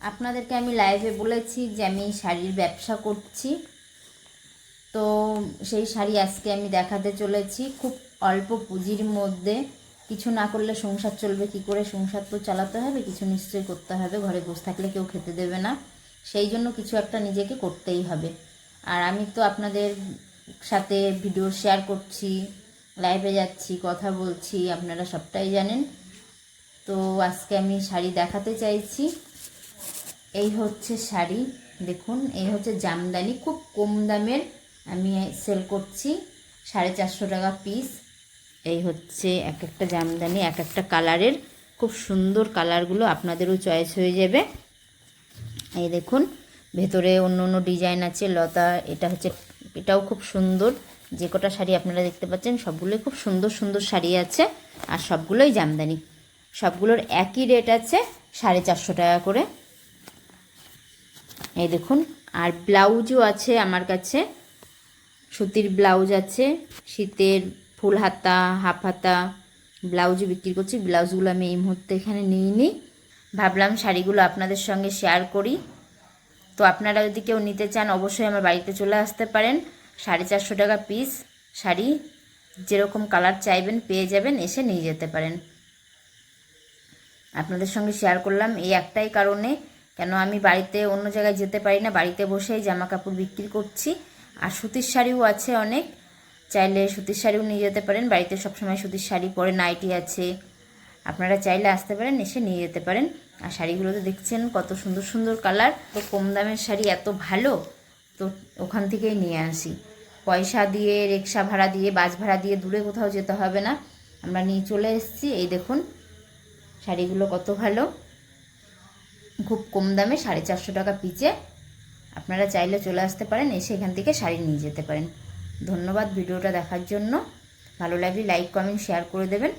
আপনাদেরকে আমি লাইভে বলেছি যে আমি শাড়ির ব্যবসা করছি। তো সেই শাড়ি আজকে আমি দেখাতে চলেছি। খুব অল্প পুঁজির মধ্যে। কিছু না করলে সংসার চলবে, কি করে? সংসার তো চালাতে হবে, কিছু নিশ্চয়ই করতে হবে। ঘরে বসে থাকলে কেউ খেতে দেবে না। সেই জন্য কিছু একটা নিজেকে করতেই হবে। আর আমি তো আপনাদের সাথে ভিডিও শেয়ার করছি লাইভে যাচ্ছি, কথা বলছি, আপনারা সবটাই জানেন। তো আজকে আমি শাড়ি দেখাতে চাইছি। এই হচ্ছে শাড়ি, দেখুন, এই হচ্ছে জামদানি, খুব কম দামের আমি সেল করছি, সাড়ে চারশো টাকা পিস এই হচ্ছে এক একটা জামদানি, এক একটা কালারের, খুব সুন্দর কালারগুলো আপনাদেরও চয়েস হয়ে যাবে। এই দেখুন, ভেতরে অন্য অন্য ডিজাইন আছে, লতা, এটা হচ্ছে, এটাও খুব সুন্দর। যে কটা শাড়ি আপনারা দেখতে পাচ্ছেন, সবগুলোই খুব সুন্দর সুন্দর শাড়ি আছে, আর সবগুলোই জামদানি। সবগুলোর একই রেট আছে, সাড়ে চারশো টাকা করে। এই দেখুন, আর ব্লাউজও আছে আমার কাছে। সুতির ব্লাউজ আছে, শীতের ফুল হাতা, হাফ হাতা ব্লাউজও বিক্রি করছি, ব্লাউজগুলো আমি এই মুহূর্তে এখানে নিই। ভাবলাম শাড়িগুলো আপনাদের সঙ্গে শেয়ার করি। তো আপনারা যদি কেউ নিতে চান, অবশ্যই আমার বাড়িতে চলে আসতে পারেন। সাড়ে চারশো টাকা পিস শাড়ি, যেরকম কালার চাইবেন, পেয়ে যাবেন, এসে নিয়ে যেতে পারেন। আপনাদের সঙ্গে শেয়ার করলাম, এই একটাই কারণে। কেন আমি বাড়িতে অন্য জায়গায় যেতে পারি না? বাড়িতে বসেই জামা কাপড় বিক্রি করছি। আর সুতির শাড়িও আছে অনেক। চাইলে সুতির শাড়িও নিয়ে যেতে পারেন। বাড়িতে সবসময় সুতির শাড়ি পরে নাইটি আছে। আপনারা চাইলে আসতে পারেন, এসে নিয়ে যেতে পারেন। আর শাড়িগুলো তো দেখছেন কত সুন্দর সুন্দর কালার। তো কম দামের শাড়ি এত ভালো, তো ওখান থেকেই নিয়ে আসি। পয়সা দিয়ে, রিক্সা ভাড়া দিয়ে, বাস ভাড়া দিয়ে দূরে কোথাও যেতে হবে না। আমরা নিয়ে চলে এসেছি। এই দেখুন, শাড়িগুলো কত ভালো। খুব কম দামে সাড়ে চারশো টাকা পিচে আপনারা চাইলে চলে আসতে পারেন, এসে এখান থেকে শাড়ি নিয়ে যেতে পারেন। ধন্যবাদ ভিডিওটা দেখার জন্য। ভালো লাগলে লাইক কমেন্ট শেয়ার করে দেবেন।